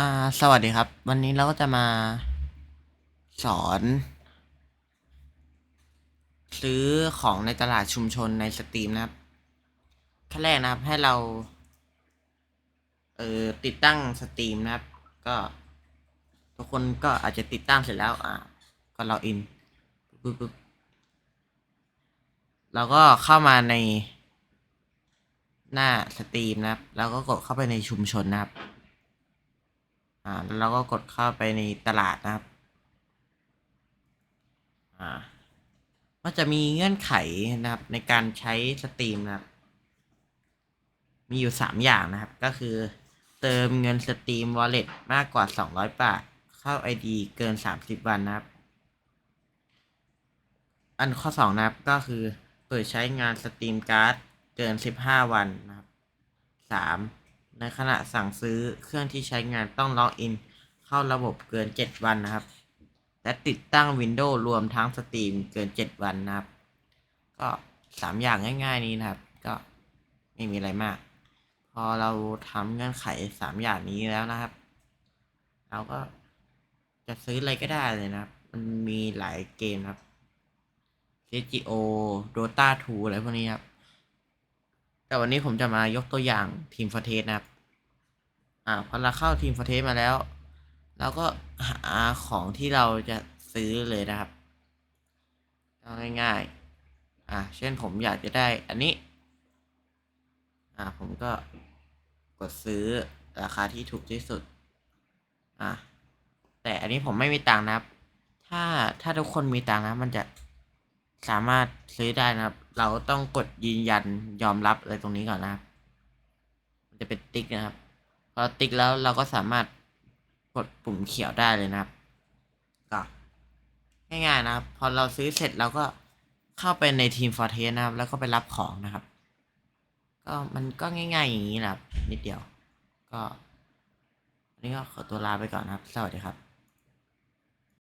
อ่าสวัสดีครับ วันนี้เราก็จะมาสอน ซื้อของในตลาดชุมชนในสตรีมนะครับขั้นแรกนะครับให้เรา เอ่อติดตั้งสตรีมนะครับ ก็ ทุกคนก็อาจจะติดตั้งเสร็จแล้ว อ่า ก็ล็อกอินปุ๊บปุ๊บเราก็เข้ามาในหน้าสตรีมนะครับ แล้วก็กดเข้าไปในชุมชนนะครับ อ่าแล้วเราก็กดเข้าไปในตลาดนะครับ อ่า ก็จะมีเงื่อนไขนะครับในการใช้สตรีมนะครับ มีอยู่สามอย่างนะครับ ก็คือเติมเงินสตรีม wallet มากกว่า 200 บาท เข้า ID เกิน 30 วันนะครับ อันข้อ 2 นะครับก็คือเปิดใช้งานสตรีมการ์ดเกิน 15 วันนะครับ 3. ในขณะสั่งซื้อเครื่องที่ใช้งานต้องล็อกอิน เข้าระบบเกิน 7 วันนะครับ และติดตั้ง Windows รวมทั้งสตรีมเกิน 7 วันนะครับ ก็ 3 อย่างง่าย ๆ นี้นะครับ ก็ไม่มีอะไรมาก พอเราทำเงื่อนไข 3 อย่างนี้แล้วนะครับ เราก็จะซื้ออะไรก็ได้เลยนะครับ มันมีหลายเกมนะครับ CGO Dota 2อะไรพวกนี้ครับ แต่วันนี้ผมจะมายกตัวอย่างทีมฟอร์เทสนะครับ อ่าพอเราเข้าทีมฟอร์เทสมาแล้วเราก็หาของที่เราจะซื้อเลยนะครับง่ายๆ อ่าเช่นผมอยากจะได้อันนี้ อ่าผมก็กดซื้อราคาที่ถูกที่สุด อะแต่อันนี้ผมไม่มีตังค์นะครับ ถ้าถ้าทุกคนมีตังค์นะมันจะ สามารถซื้อได้นะครับ เราต้องกดยืนยันยอมรับอะไรตรงนี้ก่อนนะครับ มันจะเป็นติ๊กนะครับ พอติ๊กแล้วเราก็สามารถกดปุ่มเขียวได้เลยนะครับ ก็ง่ายๆนะครับ พอเราซื้อเสร็จเราก็เข้าไปในทีมฟอร์เทสนะครับ แล้วก็ไปรับของนะครับ ก็มันก็ง่าย ๆ อย่างนี้นะครับ นิดเดียว ก็วันนี้ก็ขอตัวลาไปก่อนนะครับ สวัสดีครับ